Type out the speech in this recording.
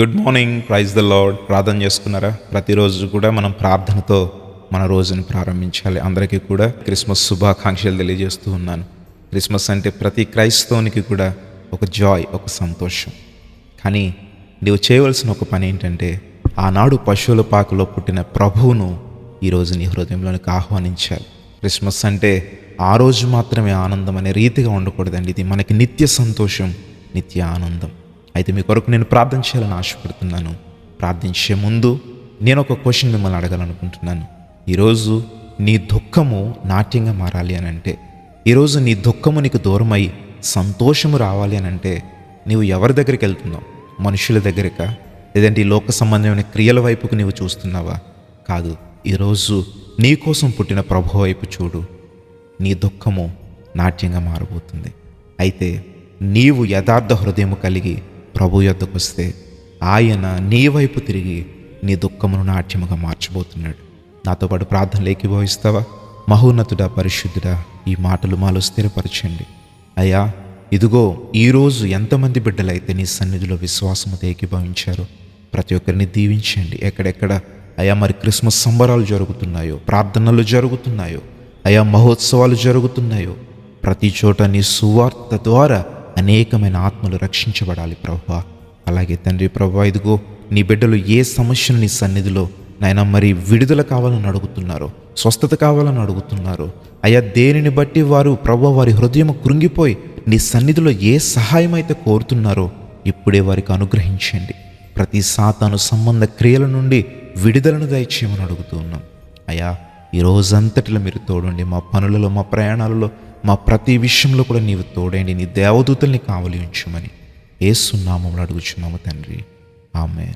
Good morning praise the Lord ప్రార్థన చేసుకున్నారా? ప్రతిరోజు కూడా మనం ప్రార్థనతో మన రోజుని ప్రారంభించాలి. అందరికీ కూడా క్రిస్మస్ శుభాకాంక్షలు తెలియజేస్తూ ఉన్నాను. క్రిస్మస్ అంటే ప్రతి క్రైస్తవునికి కూడా ఒక జాయ్ ఒక సంతోషం. కానీ నీవు చేయవలసిన ఒక పని ఏంటంటే ఆనాడు పశువుల పాకలో పుట్టిన ప్రభువును ఈరోజు నీ హృదయంలోనికి ఆహ్వానించాలి. క్రిస్మస్ అంటే ఆ రోజు మాత్రమే ఆనందం అనే రీతిగా ఉండకూడదండి. ఇది మనకి నిత్య సంతోషం నిత్య ఆనందం. అయితే మీ కొరకు నేను ప్రార్థన చేయాలని ఆశపడుతున్నాను. ప్రార్థించే ముందు నేను ఒక క్వశ్చన్ మిమ్మల్ని అడగాలనుకుంటున్నాను. ఈరోజు నీ దుఃఖము నాట్యంగా మారాలి అని అంటే ఈరోజు నీ దుఃఖము నీకు దూరమై సంతోషము రావాలి అని అంటే నీవు ఎవరి దగ్గరికి వెళ్తున్నావు? మనుషుల దగ్గరకా? లేదంటే ఈ లోక సంబంధమైన క్రియల వైపుకు నీవు చూస్తున్నావా? కాదు ఈరోజు నీ కోసం పుట్టిన ప్రభు వైపు చూడు. నీ దుఃఖము నాట్యంగా మారబోతుంది. అయితే నీవు యథార్థ హృదయము కలిగి ప్రభు యొద్దకు వస్తే ఆయన నీ వైపు తిరిగి నీ దుఃఖమును నాట్యముగా మార్చబోతున్నాడు. నాతో పాటు ప్రార్థనలు ఏకీభవిస్తావా? మహోన్నతుడా పరిశుద్ధుడా ఈ మాటలు మాలో స్థిరపరచండి. అయ్యా ఇదిగో ఈరోజు ఎంతమంది బిడ్డలైతే నీ సన్నిధిలో విశ్వాసముతో ఏకీభవించారో ప్రతి ఒక్కరిని దీవించండి. ఎక్కడెక్కడ అయా మరి క్రిస్మస్ సంబరాలు జరుగుతున్నాయో ప్రార్థనలు జరుగుతున్నాయో అయా మహోత్సవాలు జరుగుతున్నాయో ప్రతి చోట నీ సువార్త ద్వారా అనేకమైన ఆత్మలు రక్షించబడాలి ప్రభా అలాగే తండ్రి ప్రభు ఇదిగో నీ బిడ్డలు ఏ సమస్యను నీ సన్నిధిలో నాయన మరి విడుదల కావాలని అడుగుతున్నారో స్వస్థత కావాలని అడుగుతున్నారో. అయ్యా దేనిని బట్టి వారు ప్రభు వారి హృదయం కృంగిపోయి నీ సన్నిధిలో ఏ సహాయం అయితే కోరుతున్నారో ఇప్పుడే వారికి అనుగ్రహించండి. ప్రతి సాతాను సంబంధ క్రియల నుండి విడుదలను దయచేయమని అడుగుతూ ఉన్నాం. అయ్యా ఈ రోజంతటిలో మీరు తోడండి. మా పనులలో మా ప్రయాణాలలో మా ప్రతి విషయంలో కూడా నీవు తోడండి. నీ దేవదూతల్ని కావలి ఉంచమని ఏసునామములు అడుగుచున్నాము తండ్రి. ఆమె